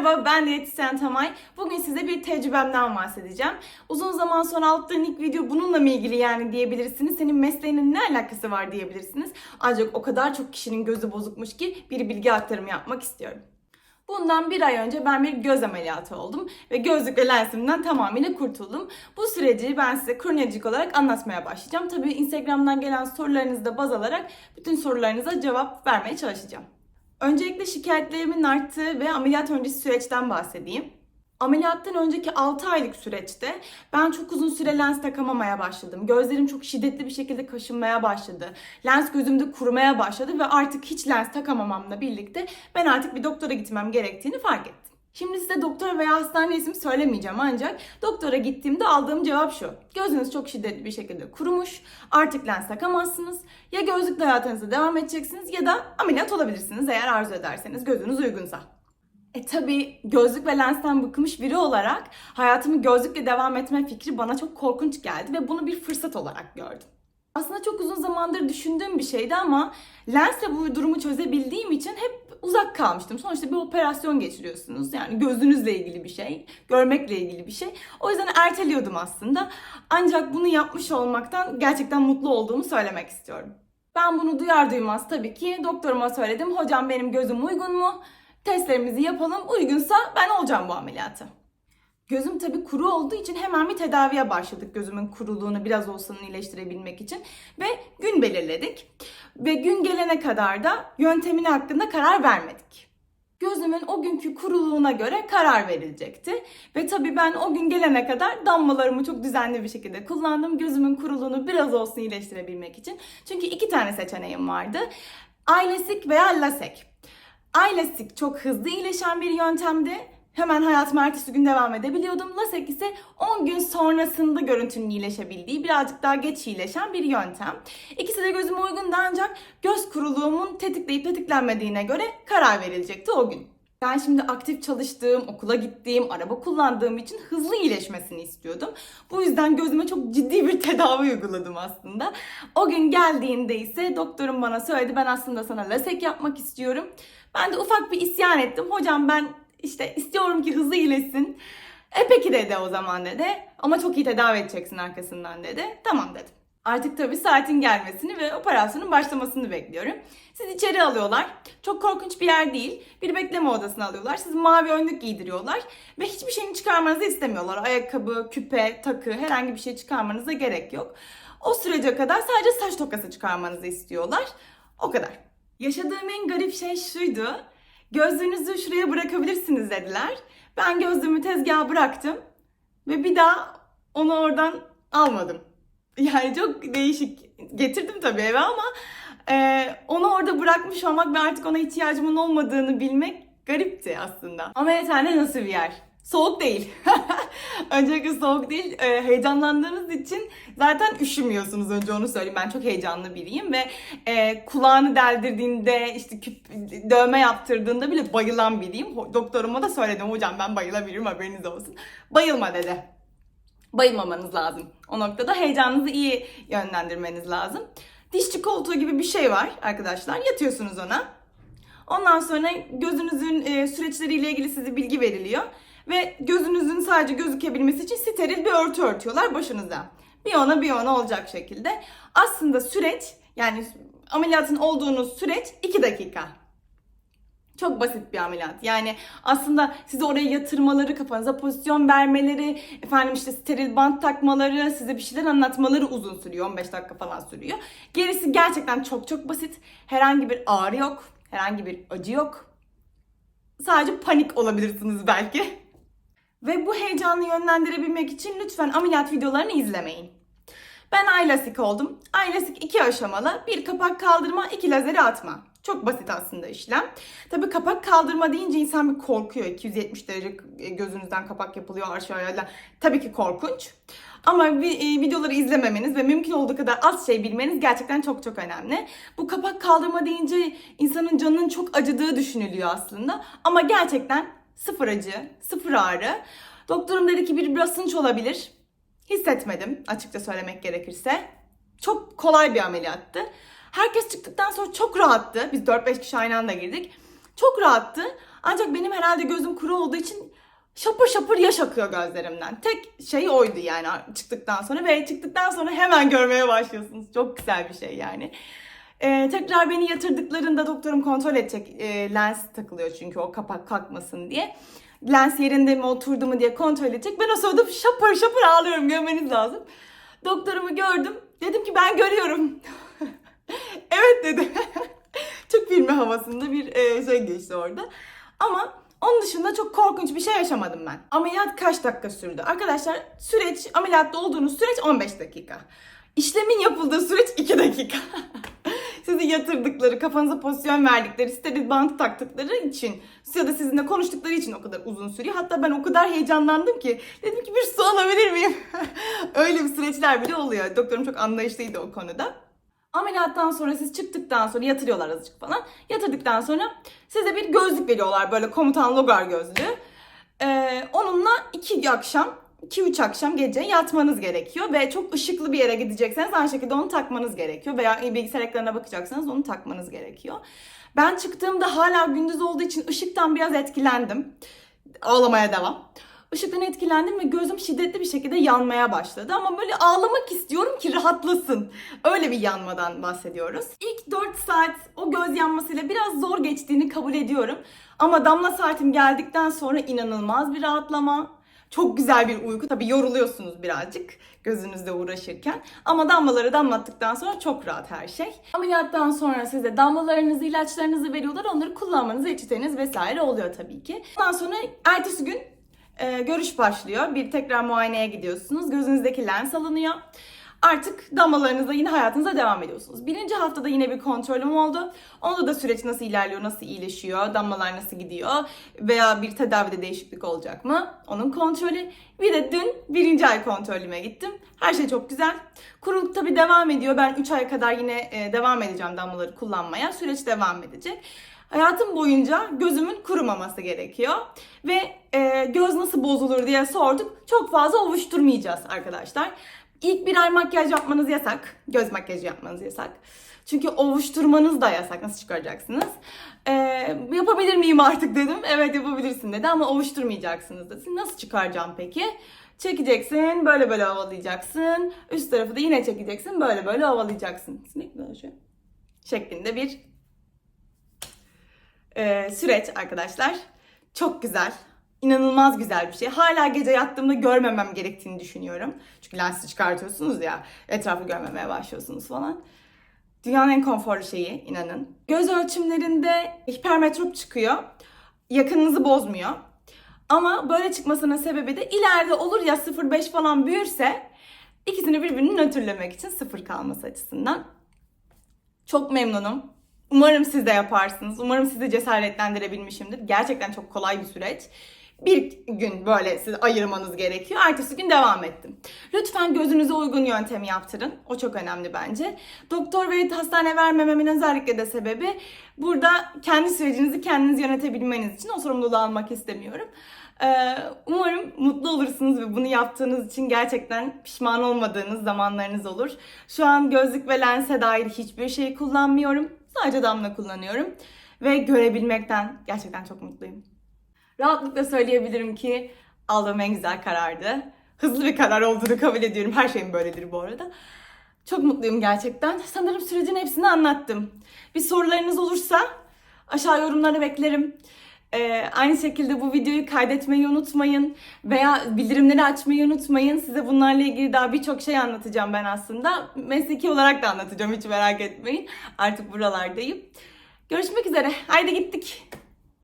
Merhaba, ben diyetisyen Tamay. Bugün size bir tecrübemden bahsedeceğim. Uzun zaman sonra attığın ilk video bununla mı ilgili yani diyebilirsiniz. Senin mesleğinin ne alakası var diyebilirsiniz. Ancak o kadar çok kişinin gözü bozukmuş ki bir bilgi aktarımı yapmak istiyorum. Bundan bir ay önce ben bir göz ameliyatı oldum ve gözlük ve lensimden tamamıyla kurtuldum. Bu süreci ben size kronolojik olarak anlatmaya başlayacağım. Tabii Instagram'dan gelen sorularınızı da baz alarak bütün sorularınıza cevap vermeye çalışacağım. Öncelikle şikayetlerimin arttığı ve ameliyat öncesi süreçten bahsedeyim. Ameliyattan önceki 6 aylık süreçte ben çok uzun süre lens takamamaya başladım. Gözlerim çok şiddetli bir şekilde kaşınmaya başladı. Lens gözümde kurumaya başladı ve artık hiç lens takamamamla birlikte ben artık bir doktora gitmem gerektiğini fark ettim. Şimdi size doktor veya hastane ismi söylemeyeceğim ancak doktora gittiğimde aldığım cevap şu. Gözünüz çok şiddetli bir şekilde kurumuş. Artık lens takamazsınız. Ya gözlükle hayatınıza devam edeceksiniz ya da ameliyat olabilirsiniz eğer arzu ederseniz gözünüz uygunsa. E tabi gözlük ve lensten bıkmış biri olarak hayatımı gözlükle devam etme fikri bana çok korkunç geldi ve bunu bir fırsat olarak gördüm. Aslında çok uzun zamandır düşündüğüm bir şeydi ama lensle bu durumu çözebildiğim için hep uzak kalmıştım. Sonuçta bir operasyon geçiriyorsunuz. Yani gözünüzle ilgili bir şey, görmekle ilgili bir şey. O yüzden erteliyordum aslında. Ancak bunu yapmış olmaktan gerçekten mutlu olduğumu söylemek istiyorum. Ben bunu duyar duymaz tabii ki doktoruma söyledim. Hocam benim gözüm uygun mu? Testlerimizi yapalım. Uygunsa ben olacağım bu ameliyatı. Gözüm tabii kuru olduğu için hemen bir tedaviye başladık gözümün kuruluğunu biraz olsun iyileştirebilmek için. Ve gün belirledik. Ve gün gelene kadar da yöntemini hakkında karar vermedik. Gözümün o günkü kuruluğuna göre karar verilecekti. Ve tabii ben o gün gelene kadar damlalarımı çok düzenli bir şekilde kullandım. Gözümün kuruluğunu biraz olsun iyileştirebilmek için. Çünkü iki tane seçeneğim vardı. Ailesik veya lasek. Ailesik çok hızlı iyileşen bir yöntemdi. Hemen hayatıma ertesi gün devam edebiliyordum. LASEK ise 10 gün sonrasında görüntünün iyileşebildiği, birazcık daha geç iyileşen bir yöntem. İkisi de gözüme uygundu ancak göz kuruluğumun tetikleyip tetiklenmediğine göre karar verilecekti o gün. Ben şimdi aktif çalıştığım, okula gittiğim, araba kullandığım için hızlı iyileşmesini istiyordum. Bu yüzden gözüme çok ciddi bir tedavi uyguladım aslında. O gün geldiğinde ise doktorum bana söyledi ben aslında sana lasek yapmak istiyorum. Ben de ufak bir isyan ettim. Hocam ben işte istiyorum ki hızlı iyileşsin. E peki dedi o zaman dedi. Ama çok iyi tedavi edeceksin arkasından dedi. Tamam dedim. Artık tabii saatin gelmesini ve operasyonun başlamasını bekliyorum. Sizi içeri alıyorlar. Çok korkunç bir yer değil. Bir bekleme odasına alıyorlar. Sizi mavi önlük giydiriyorlar. Ve hiçbir şeyini çıkarmanızı istemiyorlar. Ayakkabı, küpe, takı herhangi bir şey çıkarmanıza gerek yok. O sürece kadar sadece saç tokası çıkarmanızı istiyorlar. O kadar. Yaşadığım en garip şey şuydu. Gözlüğünüzü şuraya bırakabilirsiniz dediler. Ben gözlüğümü tezgaha bıraktım ve bir daha onu oradan almadım. Yani çok değişik. Getirdim tabii eve ama e, onu orada bırakmış olmak ve artık ona ihtiyacımın olmadığını bilmek garipti aslında. Ameliyathane nasıl bir yer? Soğuk değil. Öncelikle soğuk değil. E, heyecanlandığınız için zaten üşümüyorsunuz önce onu söyleyeyim. Ben çok heyecanlı biriyim ve e, kulağını deldirdiğinde işte küp, dövme yaptırdığında bile bayılan biriyim. Doktoruma da söyledim hocam ben bayılabilirim haberiniz olsun. Bayılma dedi. Bayılmamanız lazım. O noktada heyecanınızı iyi yönlendirmeniz lazım. Dişçi koltuğu gibi bir şey var arkadaşlar. Yatıyorsunuz ona. Ondan sonra gözünüzün e, süreçleriyle ilgili size bilgi veriliyor. Ve gözünüzün sadece gözükebilmesi için steril bir örtü örtüyorlar başınıza. Bir ona bir ona olacak şekilde. Aslında süreç yani ameliyatın olduğunuz süreç 2 dakika. Çok basit bir ameliyat. Yani aslında sizi oraya yatırmaları, kafanıza pozisyon vermeleri, efendim işte steril bant takmaları, size bir şeyler anlatmaları uzun sürüyor. 15 dakika falan sürüyor. Gerisi gerçekten çok çok basit. Herhangi bir ağrı yok, herhangi bir acı yok. Sadece panik olabilirsiniz belki. Ve bu heyecanı yönlendirebilmek için lütfen ameliyat videolarını izlemeyin. Ben aylasik oldum. Aylasik iki aşamalı. Bir kapak kaldırma, iki lazeri atma. Çok basit aslında işlem. Tabii kapak kaldırma deyince insan bir korkuyor. 270 derece gözünüzden kapak yapılıyor aşağıya. Tabii ki korkunç. Ama e, videoları izlememeniz ve mümkün olduğu kadar az şey bilmeniz gerçekten çok çok önemli. Bu kapak kaldırma deyince insanın canının çok acıdığı düşünülüyor aslında. Ama gerçekten sıfır acı, sıfır ağrı. Doktorum dedi ki bir basınç olabilir. Hissetmedim açıkça söylemek gerekirse. Çok kolay bir ameliyattı. Herkes çıktıktan sonra çok rahattı. Biz 4-5 kişi aynı anda girdik. Çok rahattı. Ancak benim herhalde gözüm kuru olduğu için şapır şapır yaş akıyor gözlerimden. Tek şey oydu yani çıktıktan sonra ve çıktıktan sonra hemen görmeye başlıyorsunuz. Çok güzel bir şey yani. Ee, tekrar beni yatırdıklarında doktorum kontrol edecek. Ee, lens takılıyor çünkü o kapak kalkmasın diye. Lens yerinde mi oturdu mu diye kontrol edecek. Ben o sırada şapır şapır ağlıyorum görmeniz lazım. Doktorumu gördüm. Dedim ki ben görüyorum. evet dedi. çok filmi havasında bir e, şey geçti orada. Ama onun dışında çok korkunç bir şey yaşamadım ben. Ameliyat kaç dakika sürdü? Arkadaşlar süreç, ameliyatta olduğunuz süreç 15 dakika. İşlemin yapıldığı süreç 2 dakika. Sizi yatırdıkları, kafanıza pozisyon verdikleri, steril bant taktıkları için ya da sizinle konuştukları için o kadar uzun sürüyor. Hatta ben o kadar heyecanlandım ki dedim ki bir su alabilir miyim? Öyle bir süreçler bile oluyor. Doktorum çok anlayışlıydı o konuda. Ameliyattan sonra siz çıktıktan sonra yatırıyorlar azıcık falan. Yatırdıktan sonra size bir gözlük veriyorlar böyle komutan logar gözlüğü. Ee, onunla iki akşam, iki üç akşam gece yatmanız gerekiyor ve çok ışıklı bir yere gidecekseniz aynı şekilde onu takmanız gerekiyor veya bilgisayar ekranına bakacaksanız onu takmanız gerekiyor. Ben çıktığımda hala gündüz olduğu için ışıktan biraz etkilendim. Ağlamaya devam. Işıktan etkilendim ve gözüm şiddetli bir şekilde yanmaya başladı. Ama böyle ağlamak istiyorum ki rahatlasın. Öyle bir yanmadan bahsediyoruz. İlk 4 saat o göz yanmasıyla biraz zor geçtiğini kabul ediyorum. Ama damla saatim geldikten sonra inanılmaz bir rahatlama. Çok güzel bir uyku. Tabii yoruluyorsunuz birazcık gözünüzde uğraşırken. Ama damlaları damlattıktan sonra çok rahat her şey. Ameliyattan sonra size damlalarınızı, ilaçlarınızı veriyorlar. Onları kullanmanız, reçeteniz vesaire oluyor tabii ki. Ondan sonra ertesi gün e, görüş başlıyor. Bir tekrar muayeneye gidiyorsunuz. Gözünüzdeki lens alınıyor. Artık damlalarınızla yine hayatınıza devam ediyorsunuz. Birinci haftada yine bir kontrolüm oldu. Onda da süreç nasıl ilerliyor, nasıl iyileşiyor, damlalar nasıl gidiyor veya bir tedavide değişiklik olacak mı? Onun kontrolü. Bir de dün birinci ay kontrolüme gittim. Her şey çok güzel. Kuruluk tabii devam ediyor. Ben 3 ay kadar yine e, devam edeceğim damlaları kullanmaya. Süreç devam edecek. Hayatım boyunca gözümün kurumaması gerekiyor. Ve e, göz nasıl bozulur diye sorduk. Çok fazla ovuşturmayacağız arkadaşlar. İlk bir ay makyaj yapmanız yasak. Göz makyajı yapmanız yasak. Çünkü ovuşturmanız da yasak. Nasıl çıkaracaksınız? E, yapabilir miyim artık dedim. Evet yapabilirsin dedi ama ovuşturmayacaksınız dedi. Nasıl çıkaracağım peki? Çekeceksin, böyle böyle ovalayacaksın. Üst tarafı da yine çekeceksin, böyle böyle ovalayacaksın. Sinek mi oluşuyor? Şeklinde bir e, süreç arkadaşlar. Çok güzel. İnanılmaz güzel bir şey. Hala gece yattığımda görmemem gerektiğini düşünüyorum. Çünkü lensi çıkartıyorsunuz ya, etrafı görmemeye başlıyorsunuz falan. Dünyanın en konforlu şeyi inanın. Göz ölçümlerinde hipermetrop çıkıyor. Yakınınızı bozmuyor. Ama böyle çıkmasının sebebi de ileride olur ya 0.5 falan büyürse ikisini birbirinin nötrlemek için sıfır kalması açısından. Çok memnunum. Umarım siz de yaparsınız. Umarım sizi cesaretlendirebilmişimdir. Gerçekten çok kolay bir süreç. Bir gün böyle siz ayırmanız gerekiyor. Ertesi gün devam ettim. Lütfen gözünüze uygun yöntemi yaptırın. O çok önemli bence. Doktor ve hastane vermememin özellikle de sebebi burada kendi sürecinizi kendiniz yönetebilmeniz için o sorumluluğu almak istemiyorum. Ee, Umarım mutlu olursunuz ve bunu yaptığınız için gerçekten pişman olmadığınız zamanlarınız olur. Şu an gözlük ve lense dair hiçbir şey kullanmıyorum. Sadece damla kullanıyorum. Ve görebilmekten gerçekten çok mutluyum. Rahatlıkla söyleyebilirim ki aldığım en güzel karardı. Hızlı bir karar olduğunu kabul ediyorum. Her şeyim böyledir bu arada. Çok mutluyum gerçekten. Sanırım sürecin hepsini anlattım. Bir sorularınız olursa aşağı yorumlara beklerim. Ee, aynı şekilde bu videoyu kaydetmeyi unutmayın veya bildirimleri açmayı unutmayın. Size bunlarla ilgili daha birçok şey anlatacağım ben aslında. Mesleki olarak da anlatacağım hiç merak etmeyin. Artık buralardayım. Görüşmek üzere. Haydi gittik.